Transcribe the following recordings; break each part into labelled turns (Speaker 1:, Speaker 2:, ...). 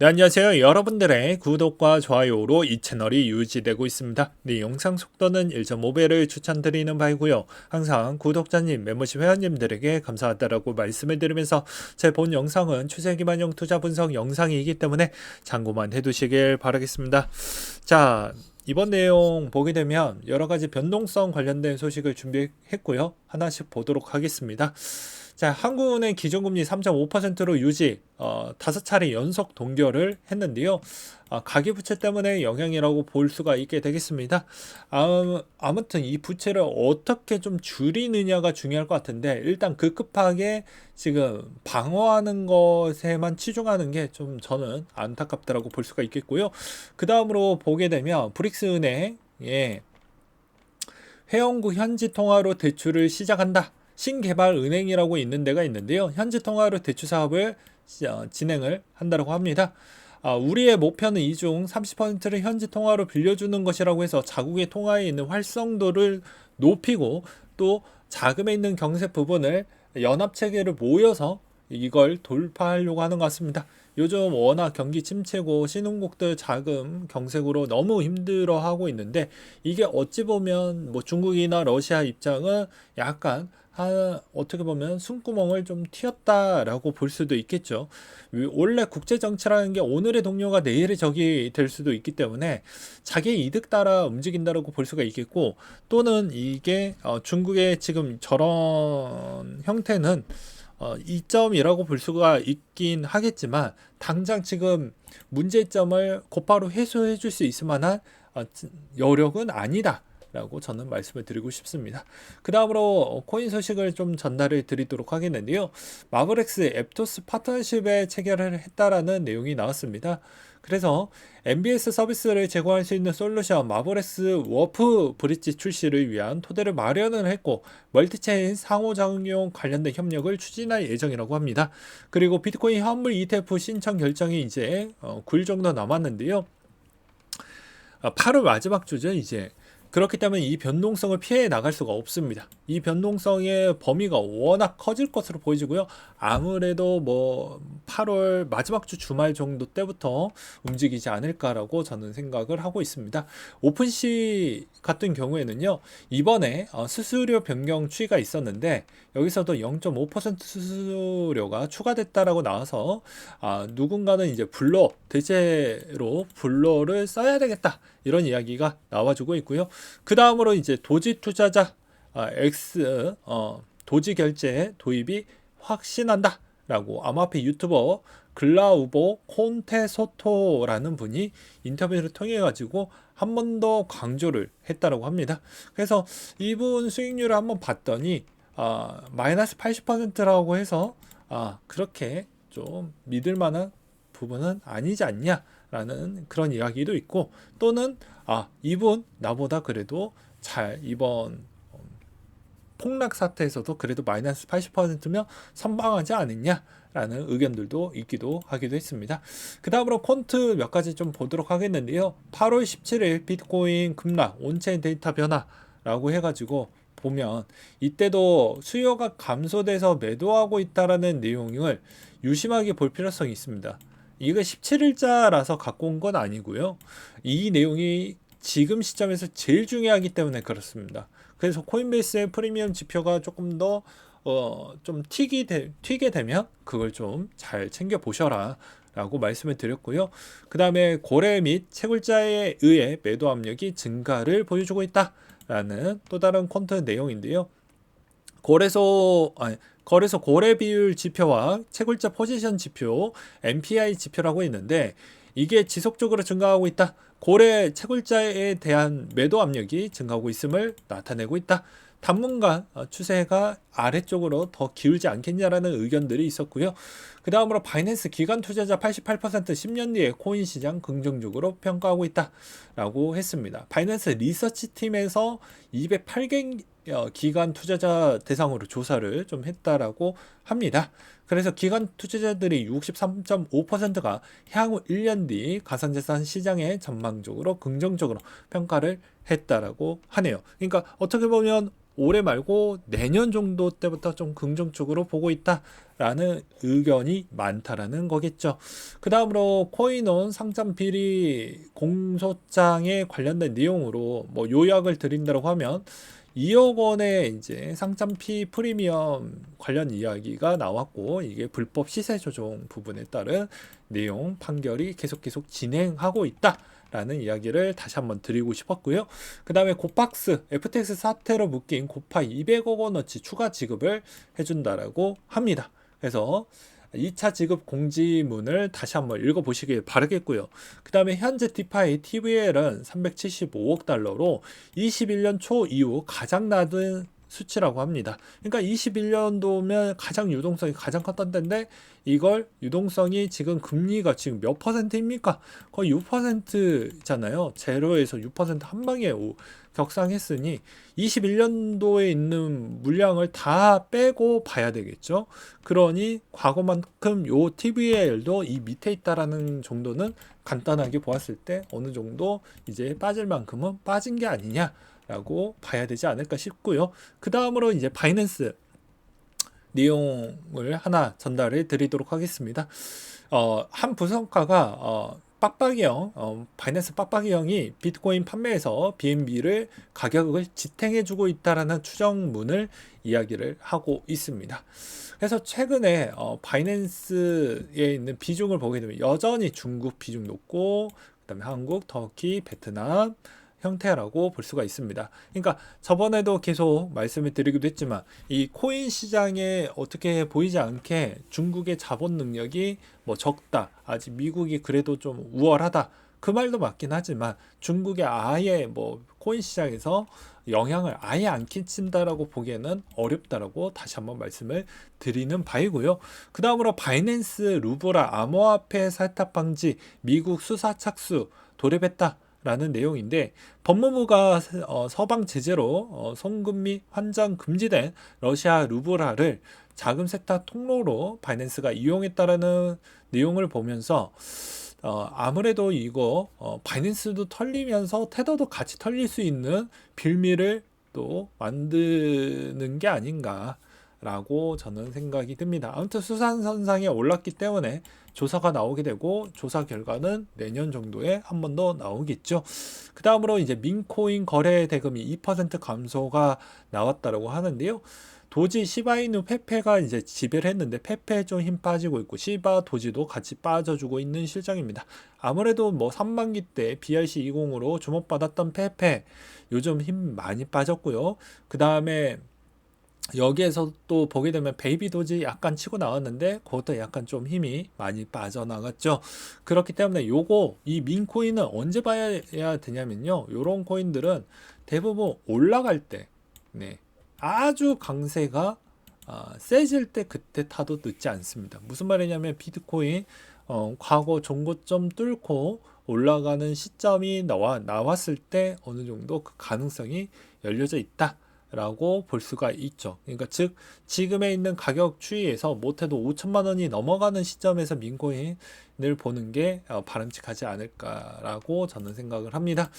Speaker 1: 네, 안녕하세요. 여러분들의 구독과 좋아요로 이 채널이 유지되고 있습니다. 네, 영상 속도는 1.5배를 추천드리는 바이고요. 항상 구독자님, 멤버십 회원님들에게 감사하다라고 말씀을 드리면서 제 본 영상은 추세 기반형 투자 분석 영상이기 때문에 참고만 해두시길 바라겠습니다. 자, 이번 내용 보게 되면 여러 가지 변동성 관련된 소식을 준비했고요. 하나씩 보도록 하겠습니다. 자, 한국은행 기준금리 3.5%로 유지, 어, 다섯 차례 연속 동결을 했는데요. 아, 가계부채 때문에 영향이라고 볼 수가 있게 되겠습니다. 아, 아무튼 이 부채를 어떻게 좀 줄이느냐가 중요할 것 같은데, 일단 급급하게 지금 방어하는 것에만 치중하는 게 좀 저는 안타깝다라고 볼 수가 있겠고요. 그 다음으로 보게 되면 브릭스 은행에 회원국 현지 통화로 대출을 시작한다. 신개발 은행이라고 있는 데가 있는데요. 현지 통화로 대출 사업을 어, 진행을 한다고 합니다. 아, 우리의 목표는 이 중 30%를 현지 통화로 빌려주는 것이라고 해서 자국의 통화에 있는 활성도를 높이고 또 자금에 있는 경세 부분을 연합 체계를 모여서 이걸 돌파하려고 하는 것 같습니다. 요즘 워낙 경기 침체고 신흥국들 자금 경색으로 너무 힘들어하고 있는데 이게 어찌 보면 뭐 중국이나 러시아 입장은 약간 한 어떻게 보면 숨구멍을 좀 튀었다라고 볼 수도 있겠죠. 원래 국제 정치라는 게 오늘의 동료가 내일의 적이 될 수도 있기 때문에 자기 이득 따라 움직인다라고 볼 수가 있겠고 또는 이게 어, 중국의 지금 저런 형태는 어, 이점이라고 볼 수가 있긴 하겠지만 당장 지금 문제점을 곧바로 해소해 줄 수 있을 만한 어, 여력은 아니다. 라고 저는 말씀을 드리고 싶습니다. 그 다음으로 코인 소식을 좀 전달을 드리도록 하겠는데요. 마블엑스 앱토스 파트너십에 체결을 했다라는 내용이 나왔습니다. 그래서 MBS 서비스를 제공할 수 있는 솔루션 마블엑스 워프 브릿지 출시를 위한 토대를 마련을 했고 멀티체인 상호작용 관련된 협력을 추진할 예정이라고 합니다. 그리고 비트코인 환물 ETF 신청 결정이 이제 9일 어, 정도 남았는데요. 8월 아, 마지막 주죠, 이제. 그렇기 때문에 이 변동성을 피해 나갈 수가 없습니다. 이 변동성의 범위가 워낙 커질 것으로 보이지고요. 아무래도 뭐 8월 마지막 주 주말 정도 때부터 움직이지 않을까라고 저는 생각을 하고 있습니다. 오픈시 같은 경우에는요. 이번에 어, 수수료 변경 추이가 있었는데 여기서도 0.5% 수수료가 추가됐다라고 나와서 아, 누군가는 이제 불러 대체로 불러를 써야 되겠다. 이런 이야기가 나와주고 있고요. 그 다음으로 이제 도지 투자자 아, X 어, 도지 결제 도입이 확신한다. 라고 아마피 유튜버 글라우보 콘테소토라는 분이 인터뷰를 통해 가지고 한 번 더 강조를 했다라고 합니다. 그래서 이분 수익률을 한번 봤더니 아, 마이너스 80%라고 해서 아, 그렇게 좀 믿을 만한 부분은 아니지 않냐라는 그런 이야기도 있고 또는 아 이분 나보다 그래도 잘 이번 음, 폭락 사태에서도 그래도 마이너스 80%면 선방하지 않았냐라는 의견들도 있기도 하기도 했습니다. 그 다음으로 콘트 몇 가지 좀 보도록 하겠는데요. 8월 17일 비트코인 급락, 온체인 데이터 변화라고 해가지고 보면 이때도 수요가 감소돼서 매도하고 있다라는 내용을 유심하게 볼 필요성이 있습니다. 이거 17일자라서 갖고 온 건 아니고요. 이 내용이 지금 시점에서 제일 중요하기 때문에 그렇습니다. 그래서 코인베이스의 프리미엄 지표가 조금 더 어, 좀 튀기 되, 튀게 되면 그걸 좀 잘 챙겨 보셔라. 라고 말씀을 드렸고요. 그 다음에 고래 및 채굴자에 의해 매도 압력이 증가를 보여주고 있다. 라는 또 다른 콘트 내용인데요. 거래소, 아니, 거래소 거래 비율 지표와 채굴자 포지션 지표, MPI 지표라고 있는데 이게 지속적으로 증가하고 있다. 고래 채굴자에 대한 매도 압력이 증가하고 있음을 나타내고 있다. 당분간 어, 추세가 아래쪽으로 더 기울지 않겠냐라는 의견들이 있었고요. 그 다음으로 바이낸스 기관 투자자 88% 10년 뒤에 코인 시장 긍정적으로 평가하고 있다라고 했습니다. 바이낸스 리서치 팀에서 208개 어, 기관 투자자 대상으로 조사를 좀 했다라고 합니다. 그래서 기관 투자자들이 63.5%가 향후 1년 뒤 가상자산 시장에 전망적으로 긍정적으로 평가를 했다라고 하네요. 그러니까 어떻게 보면 올해 말고 내년 정도 때부터 좀 긍정적으로 보고 있다라는 의견이 많다라는 거겠죠. 그 다음으로 코인원 상장 비리 공소장에 관련된 내용으로 뭐 요약을 드린다고 하면 2억 원의 이제 상장피 프리미엄 관련 이야기가 나왔고 이게 불법 시세 조정 부분에 따른 내용 판결이 계속 계속 진행하고 있다. 라는 이야기를 다시 한번 드리고 싶었고요. 그 다음에 고박스 FTX 사태로 묶인 고파 200억 원어치 추가 지급을 해준다라고 합니다. 그래서 2차 지급 공지문을 다시 한번 읽어보시길 바라겠고요. 그 다음에 현재 디파이 TVL은 375억 달러로 21년 초 이후 가장 낮은 수치라고 합니다. 그러니까 21년도면 가장 유동성이 가장 컸던 때인데 이걸 유동성이 지금 금리가 지금 몇 퍼센트입니까? 거의 6%잖아요. 제로에서 6%한 방에 오, 격상했으니 21년도에 있는 물량을 다 빼고 봐야 되겠죠. 그러니 과거만큼 요 TVL도 이 밑에 있다라는 정도는 간단하게 보았을 때 어느 정도 이제 빠질 만큼은 빠진 게 아니냐. 라고 봐야 되지 않을까 싶고요. 그 다음으로 이제 바이낸스 내용을 하나 전달해 드리도록 하겠습니다. 어, 한 분석가가 어, 빡빡이 형, 어, 바이낸스 빡빡이 형이 비트코인 판매에서 BNB를 가격을 지탱해주고 있다라는 추정문을 이야기를 하고 있습니다. 그래서 최근에 어, 바이낸스에 있는 비중을 보게 되면 여전히 중국 비중 높고 그다음에 한국, 터키, 베트남 형태라고 볼 수가 있습니다. 그러니까 저번에도 계속 말씀을 드리기도 했지만 이 코인 시장에 어떻게 보이지 않게 중국의 자본 능력이 뭐 적다. 아직 미국이 그래도 좀 우월하다. 그 말도 맞긴 하지만 중국의 아예 뭐 코인 시장에서 영향을 아예 안 끼친다라고 보기에는 어렵다라고 다시 한번 말씀을 드리는 바이고요. 그 다음으로 바이낸스 루브라 암호화폐 살탁 방지 미국 수사 착수 도래했다. 라는 내용인데 법무부가 어, 서방 제재로 어, 송금 및 환장 금지된 러시아 루브라를 자금 세탁 통로로 바이낸스가 이용했다라는 내용을 보면서 어, 아무래도 이거 어, 바이낸스도 털리면서 테더도 같이 털릴 수 있는 빌미를 또 만드는 게 아닌가 라고 저는 생각이 듭니다. 아무튼 수산선상에 올랐기 때문에 조사가 나오게 되고 조사 결과는 내년 정도에 한 번 더 나오겠죠. 그 다음으로 이제 민코인 거래 대금이 2% 감소가 나왔다라고 하는데요. 도지 시바이누 페페가 이제 지배를 했는데 페페 좀 힘 빠지고 있고 시바 도지도 같이 빠져주고 있는 실정입니다. 아무래도 뭐 3만기 때 BRC 20으로 주목받았던 페페 요즘 힘 많이 빠졌고요. 그 다음에 여기에서 또 보게 되면 베이비 도지 약간 치고 나왔는데 그것도 약간 좀 힘이 많이 빠져나갔죠. 그렇기 때문에 요거 이 민코인은 언제 봐야 되냐면요. 요런 코인들은 대부분 올라갈 때 네. 아주 강세가 아, 세질 때 그때 타도 늦지 않습니다. 무슨 말이냐면 비트코인 어, 과거 종고점 뚫고 올라가는 시점이 나와 나왔을 때 어느 정도 그 가능성이 열려져 있다. 라고 볼 수가 있죠. 그러니까 즉 지금에 있는 가격 추이에서 못해도 5천만 원이 넘어가는 시점에서 민코인을 보는 게 어, 바람직하지 않을까라고 저는 생각을 합니다.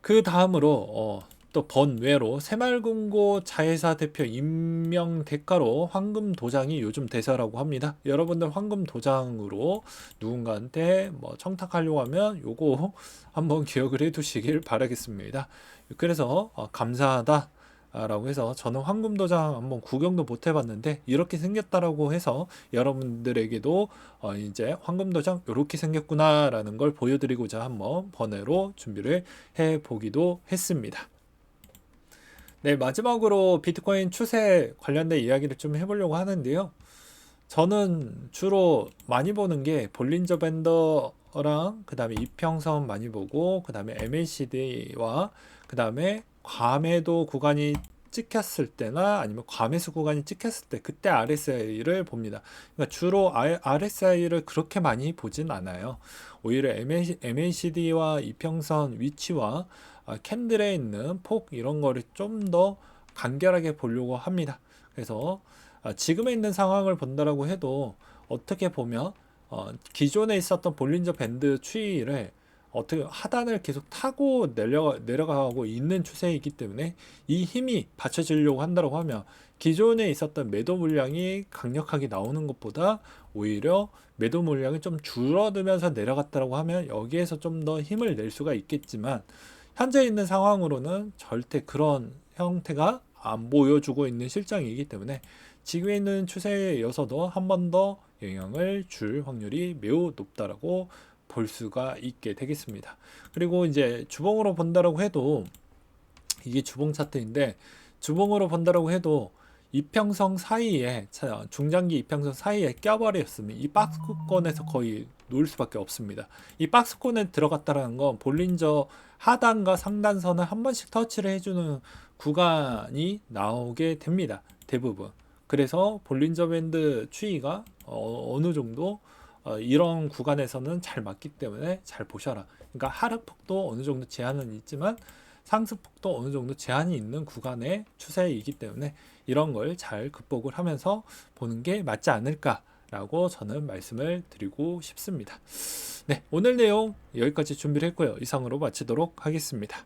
Speaker 1: 그 다음으로 어, 또 번외로 새말금고 자회사 대표 임명 대가로 황금 도장이 요즘 대세라고 합니다. 여러분들 황금 도장으로 누군가한테 뭐 청탁하려고 하면 요거 한번 기억을 해 두시길 바라겠습니다. 그래서 어, 감사하다. 라고 해서 저는 황금도장 한번 구경도 못 해봤는데 이렇게 생겼다라고 해서 여러분들에게도 어 이제 황금도장 이렇게 생겼구나라는 걸 보여드리고자 한번 번외로 준비를 해보기도 했습니다. 네, 마지막으로 비트코인 추세 관련된 이야기를 좀 해보려고 하는데요. 저는 주로 많이 보는 게 볼린저 밴더랑 그 다음에 이평선 많이 보고 그 다음에 MACD와 그 다음에 과매도 구간이 찍혔을 때나 아니면 과매수 구간이 찍혔을 때 그때 RSI를 봅니다. 그러니까 주로 RSI를 그렇게 많이 보진 않아요. 오히려 MACD와 이평선 위치와 아, 캔들에 있는 폭 이런 거를 좀 더 간결하게 보려고 합니다. 그래서 아, 지금에 있는 상황을 본다라고 해도 어떻게 보면 어, 기존에 있었던 볼린저 밴드 추이를 어떻게 하단을 계속 타고 내려 내려가고 있는 추세이기 때문에 이 힘이 받쳐지려고 한다고 하면 기존에 있었던 매도 물량이 강력하게 나오는 것보다 오히려 매도 물량이 좀 줄어들면서 내려갔다고 하면 여기에서 좀 더 힘을 낼 수가 있겠지만 현재 있는 상황으로는 절대 그런 형태가 안 보여주고 있는 실정이기 때문에 지금 있는 추세에 이어서도 한 번 더 영향을 줄 확률이 매우 높다라고 볼 수가 있게 되겠습니다. 그리고 이제 주봉으로 본다라고 해도 이게 주봉 차트인데 주봉으로 본다라고 해도 이평선 사이에 자, 중장기 이평선 사이에 껴버렸으면 이 박스권에서 거의 놓을 수밖에 없습니다. 이 박스권에 들어갔다라는 건 볼린저 하단과 상단선을 한 번씩 터치를 해주는 구간이 나오게 됩니다. 대부분. 그래서 볼린저 밴드 추이가 어, 어느 정도 어, 이런 구간에서는 잘 맞기 때문에 잘 보셔라. 그러니까 하락폭도 어느 정도 제한은 있지만 상승폭도 어느 정도 제한이 있는 구간의 추세이기 때문에 이런 걸 잘 극복을 하면서 보는 게 맞지 않을까 라고 저는 말씀을 드리고 싶습니다. 네, 오늘 내용 여기까지 준비를 했고요. 이상으로 마치도록 하겠습니다.